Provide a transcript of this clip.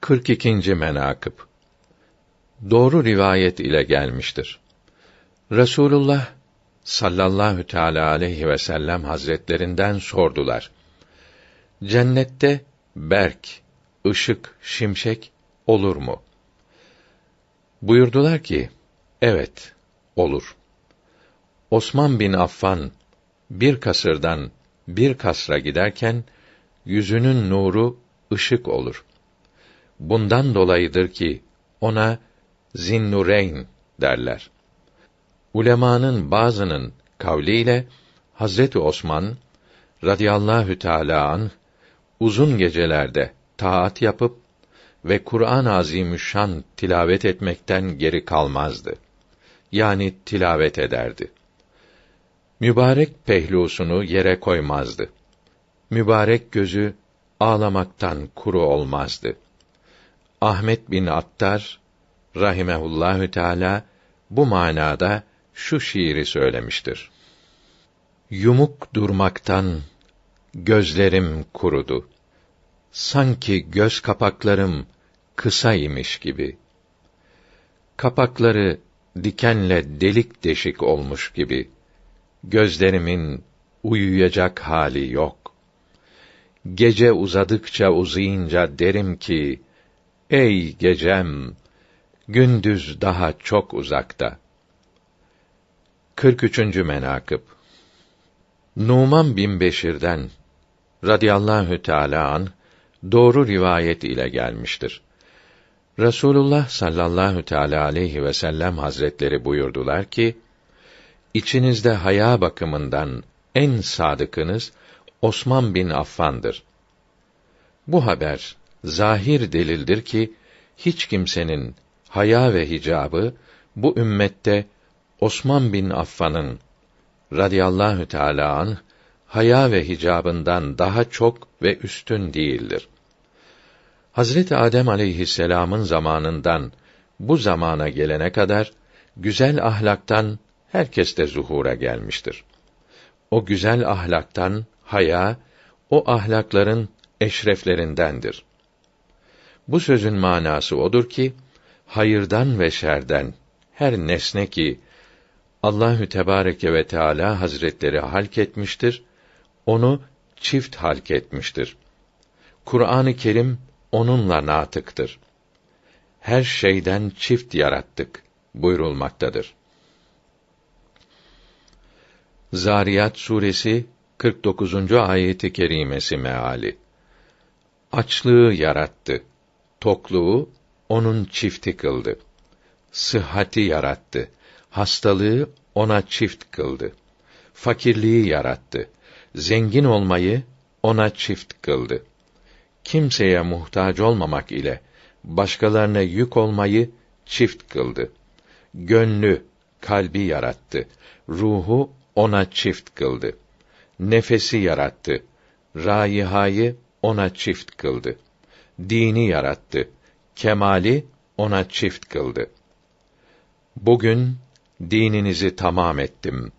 42. menakıb Doğru rivayet ile gelmiştir. Resulullah sallallahu teala aleyhi ve sellem hazretlerinden sordular. Cennette berk, ışık, şimşek olur mu? Buyurdular ki, evet, olur. Osman bin Affan bir kasırdan bir kasra giderken yüzünün nuru ışık olur. Bundan dolayıdır ki ona Zinnureyn derler. Ulemanın bazının kavliyle Hazreti Osman radıyallahu teâlâ an uzun gecelerde taat yapıp ve Kur'an-ı Azimüşşan tilavet etmekten geri kalmazdı. Yani tilavet ederdi. Mübarek pehlusunu yere koymazdı. Mübarek gözü ağlamaktan kuru olmazdı. Ahmet bin Attar rahimehullahü teala bu manada şu şiiri söylemiştir. Yumuk durmaktan gözlerim kurudu. Sanki göz kapaklarım kısa imiş gibi. Kapakları dikenle delik deşik olmuş gibi. Gözlerimin uyuyacak hali yok. Gece uzadıkça uzayınca derim ki, ey gecem, gündüz daha çok uzakta. 43. menakıb Numan bin Beşir'den radıyallahu teala an doğru rivayet ile gelmiştir. Resulullah sallallahu teala aleyhi ve sellem hazretleri buyurdular ki: İçinizde haya bakımından en sadıkınız Osman bin Affan'dır. Bu haber zahir delildir ki hiç kimsenin haya ve hicabı bu ümmette Osman bin Affan'ın radıyallahu teala an haya ve hicabından daha çok ve üstün değildir. Hazreti Adem aleyhisselam'ın zamanından bu zamana gelene kadar güzel ahlaktan herkes de zuhura gelmiştir. O güzel ahlaktan haya o ahlakların eşreflerindendir. Bu sözün manası odur ki hayırdan ve şerden her nesne ki Allahü Tebareke ve Teala Hazretleri halk etmiştir, onu çift halk etmiştir. Kur'an-ı Kerim onunla natıktır. Her şeyden çift yarattık buyurulmaktadır. Zariyat suresi 49. ayeti kerimesi meali. Açlığı yarattı. Tokluğu onun çifti kıldı. Sıhhati yarattı. Hastalığı ona çift kıldı. Fakirliği yarattı. Zengin olmayı ona çift kıldı. Kimseye muhtaç olmamak ile başkalarına yük olmayı çift kıldı. Gönlü, kalbi yarattı. Ruhu ona çift kıldı. Nefesi yarattı. Raihayı ona çift kıldı. Dini yarattı. Kemali ona çift kıldı. Bugün dininizi tamam ettim.